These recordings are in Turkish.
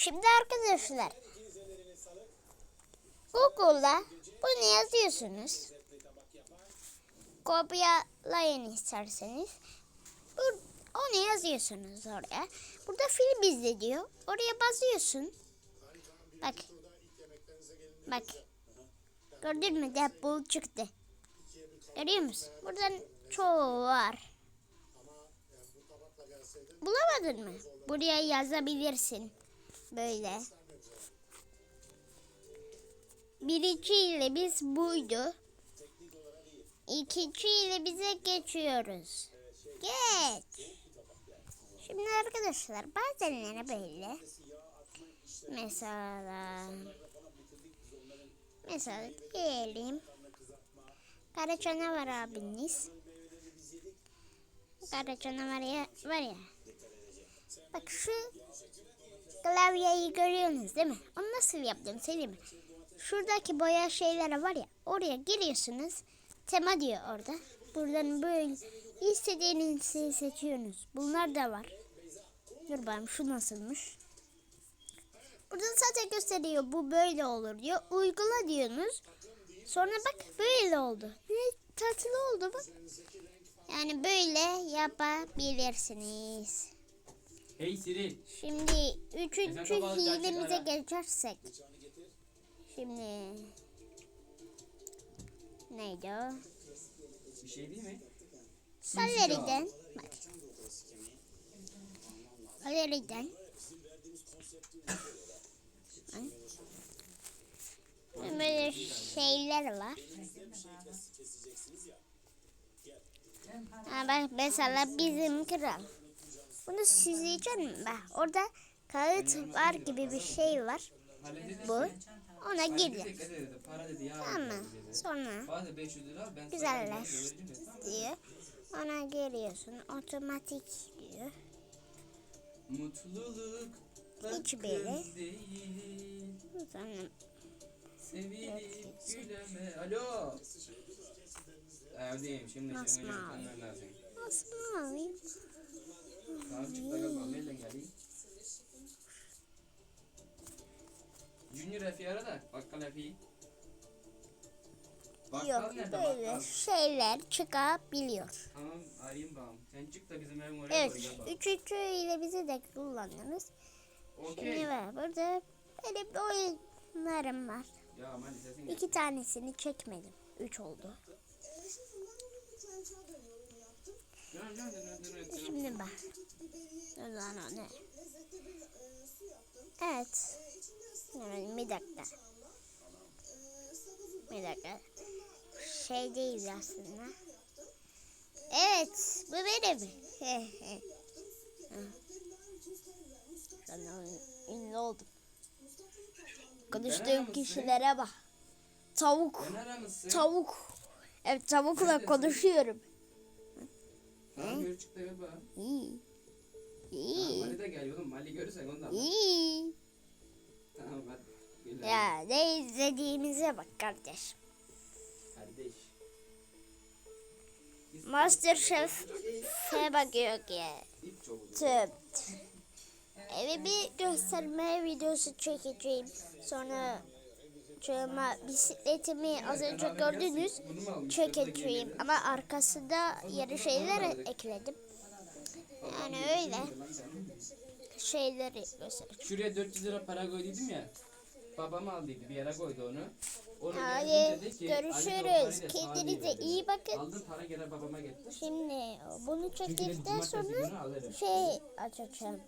Şimdi arkadaşlar Google'da bunu yazıyorsunuz. Kopyalayın isterseniz. Bu, onu yazıyorsunuz oraya. Burada film izle diyor. Oraya basıyorsun. Bak. Bak. Gördün mü? Deadpool çıktı. Görüyor musun? Buradan çoğu var. Bulamadın mı? Buraya yazabilirsin. Böyle. Birinciyle biz buydu. İkinciyle bize geçiyoruz. Geç. Şimdi arkadaşlar bazenleri böyle. Mesela mesela diyelim Kara canavar abiniz. Kara canavar ya, var ya. Bak şu klavyeyi görüyorsunuz değil mi? Onu nasıl yaptım söyleyeyim mi? Şuradaki boya şeylere var ya oraya giriyorsunuz. Tema diyor orada. Buradan böyle istediğinizi seçiyorsunuz. Bunlar da var. Dur bakayım şu nasılmış. Burada zaten gösteriyor bu böyle olur diyor. Uygula diyorsunuz. Sonra bak böyle oldu. Ne tatlı oldu bak. Yani böyle yapabilirsiniz. Hey Siri. Şimdi üçüncü Efendim, hilemize geçersek. Şimdi neydi o? Bir şey değil mi? Galeriden bak. Galeriden böyle şeyler var. Ha bak mesela bizim kral. Bunu süzeceğim ben. Orada kağıt var gibi bir şey var. Bu. Ona Halledecek girdi. dedi. Para dedi ya. Tamam mı? Sonra Bana 500 lira ben Güzeller. sana vereceğim de, tamam mı? diyor. Ona giriyorsun. Otomatik diyor. Mutluluk Hiç değil. Sonra Sevilip güleme. Alo. Evdeyim şimdi şimdi önce mavi? Junior Efi ara da bakkal Efi'yi. Yok böyle şeyler çıkabiliyor. Tamam arayayım bakalım. Sen çık da bizim evin oraya doğru Evet. gel bakalım. Üçüncü ile bizi de kullanırız. Okey. Şimdi var. Burada bir oyunlarım var. Ya aman sesin gel. İki tanesini çekmedim. Üç oldu. Şimdi bak. O zaman o ne? Evet. Hemen bir dakika. Bir dakika. Şey değil aslında. Evet. Bu benim. An ünlü oldum. Konuştuğum kişilere bak. Tavuk. Tavuk. Evet tavukla konuşuyorum. Tamam gel bakalım. İyi. Oğlum. Mali görürsek ondan. İyi. Tamam hadi. Gel Ya ne izlediğimize bak kardeş. Kardeş. Masterchef'e bakıyor ki. Tüp. Eve bir gösterme videosu çekeceğim. Sonra çöma bisikletimi az önce gördünüz çekeceğim. Ama arkasında yarı şeyler ekledim. Yani öyle şeyleri göstereceğim. Şuraya 400 lira para koyduydum ya. Babam aldıydı bir yere koydu onu. Onu Hadi ki, görüşürüz. Kendinize iyi bakın. Aldım para gene babama gitti. Şimdi bunu çektikten sonra şey açacağım.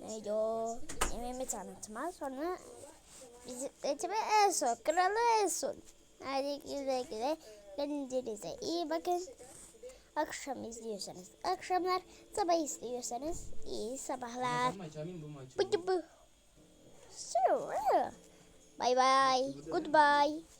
Neydi o? Evimi tanıtma. Sonra bisikletime en son. Kralı en son. Hadi güle güle. Kendinize iyi bakın. Akşam izliyorsanız akşamlar, sabah izliyorsanız iyi sabahlar. Bu bu bye bye. Goodbye.